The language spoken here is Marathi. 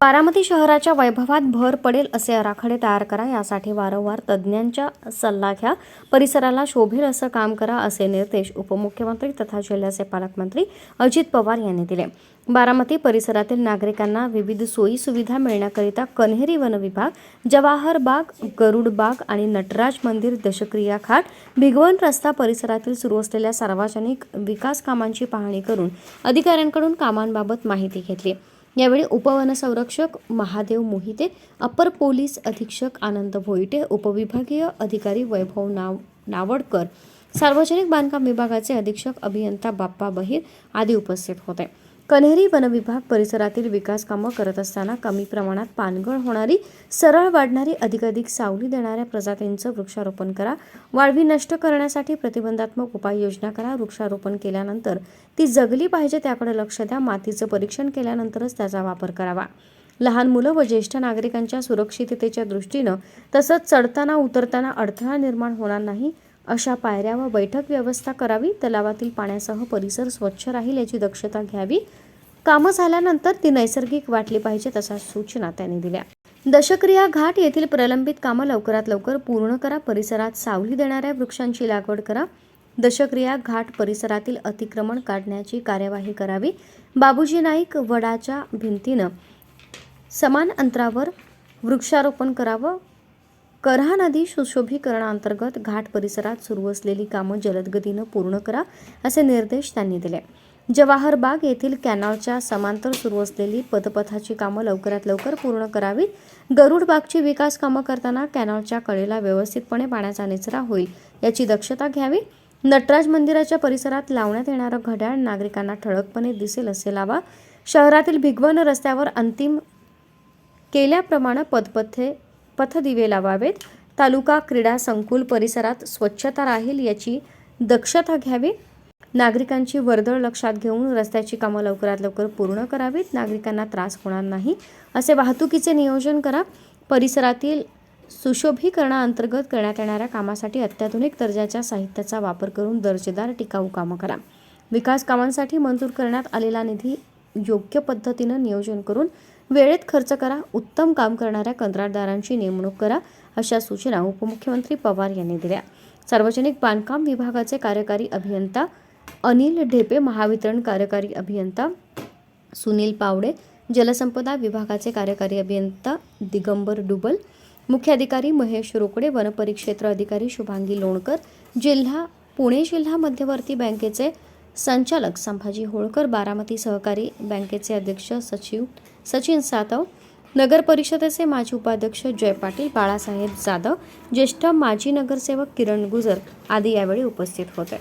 बारामती शहराच्या वैभवात भर पडेल असे आराखडे तयार करा. यासाठी वारंवार तज्ज्ञांचा सल्ला घ्या. परिसराला शोभेल असं काम करा असे निर्देश उपमुख्यमंत्री तथा जिल्ह्याचे पालकमंत्री अजित पवार यांनी दिले. बारामती परिसरातील नागरिकांना विविध सोयी सुविधा मिळण्याकरिता कन्हेरी वन विभाग जवाहर बाग गरुड बाग आणि नटराज मंदिर दशक्रिया घाट भिगवण रस्ता परिसरातील सुरू असलेल्या सार्वजनिक विकास कामांची पाहणी करून अधिकाऱ्यांकडून कामांबाबत माहिती घेतली. यावेळी उपवनसंरक्षक महादेव मोहिते अपर पोलीस अधीक्षक आनंद भोईटे उपविभागीय अधिकारी वैभव नाव नावडकर सार्वजनिक बांधकाम विभागाचे अधीक्षक अभियंता बाप्पा बहिर आदी उपस्थित होते. कन्हेरी वनविभाग परिसरातील विकास कामं करत असताना कमी प्रमाणात पानगळ होणारी सरळ वाढणारी अधिकाधिक सावली देणाऱ्या प्रजातींचं वृक्षारोपण करा. वाळवी नष्ट करण्यासाठी प्रतिबंधात्मक उपाययोजना करा. वृक्षारोपण केल्यानंतर ती जगली पाहिजे त्याकडे लक्ष द्या. मातीचं परीक्षण केल्यानंतरच त्याचा वापर करावा. लहान मुलं व ज्येष्ठ नागरिकांच्या सुरक्षिततेच्या दृष्टीनं तसंच चढताना उतरताना अडथळा निर्माण होणार नाही. अशा पायऱ्या व बैठक व्यवस्था करावी तलावातील पाण्यासह परिसर स्वच्छ राहील याची दक्षता घ्यावी. कामं झाल्यानंतर ती नैसर्गिक वाटली पाहिजे अशा सूचना त्यांनी दिल्या. दशक्रिया घाट येथील प्रलंबित कामं लवकरात लवकर पूर्ण करा परिसरात सावली देणाऱ्या वृक्षांची लागवड करा. दशक्रिया घाट परिसरातील अतिक्रमण काढण्याची कार्यवाही करावी. बाबूजी नाईक वडाच्या भिंतीनं समान अंतरावर वृक्षारोपण करावं करहा नदी सुशोभीकरणाअंतर्गत घाट परिसरात सुरू असलेली कामं जलदगतीनं पूर्ण करा असे निर्देश त्यांनी दिले. जवाहर बाग येथील कॅनॉलच्या समांतर सुरू असलेली पदपथाची कामं लवकरात लवकर पूर्ण करावीत. गरुड बागची विकास कामं करताना कॅनॉलच्या कडेला व्यवस्थितपणे पाण्याचा निचरा होईल याची दक्षता घ्यावी. नटराज मंदिराच्या परिसरात लावण्यात येणारं घड्याळ नागरिकांना ठळकपणे दिसेल असे लावा. शहरातील भिगवण रस्त्यावर अंतिम केल्याप्रमाणे पदपथे पथदिवे लावावेत. तालुका क्रीडा संकुल परिसरात स्वच्छता राहील याची दक्षता घ्यावी. नागरिकांची वर्दळ लक्षात घेऊन रस्त्याची कामं लवकरात लवकर पूर्ण करावीत. नागरिकांना त्रास होणार नाही. असे वाहतुकीचे नियोजन करा. परिसरातील सुशोभीकरणाअंतर्गत करण्यात येणाऱ्या कामासाठी अत्याधुनिक दर्जाच्या साहित्याचा वापर करून दर्जेदार टिकाऊ कामं करा. विकास कामांसाठी मंजूर करण्यात आलेला निधी योग्य पद्धतीनं नियोजन करून वेळेत खर्च करा उत्तम काम करणाऱ्या कंत्राटदारांची नेमणूक करा अशा सूचना उपमुख्यमंत्री पवार यांनी दिल्या. सार्वजनिक बांधकाम विभागाचे कार्यकारी अभियंता अनिल ढेपे महावितरण कार्यकारी अभियंता सुनील पावडे जलसंपदा विभागाचे कार्यकारी अभियंता दिगंबर डुबल मुख्याधिकारी महेश रोकडे वनपरिक्षेत्र अधिकारी शुभांगी लोणकर जिल्हा पुणे जिल्हा मध्यवर्ती बँकेचे संचालक संभाजी होळकर बारामती सहकारी बँकेचे अध्यक्ष सचिव सचिन सातव नगर परिषदेचे माजी उपाध्यक्ष जय पाटील बाळासाहेब जाधव ज्येष्ठ माजी नगरसेवक किरण गुजर आदी यावेळी उपस्थित होते.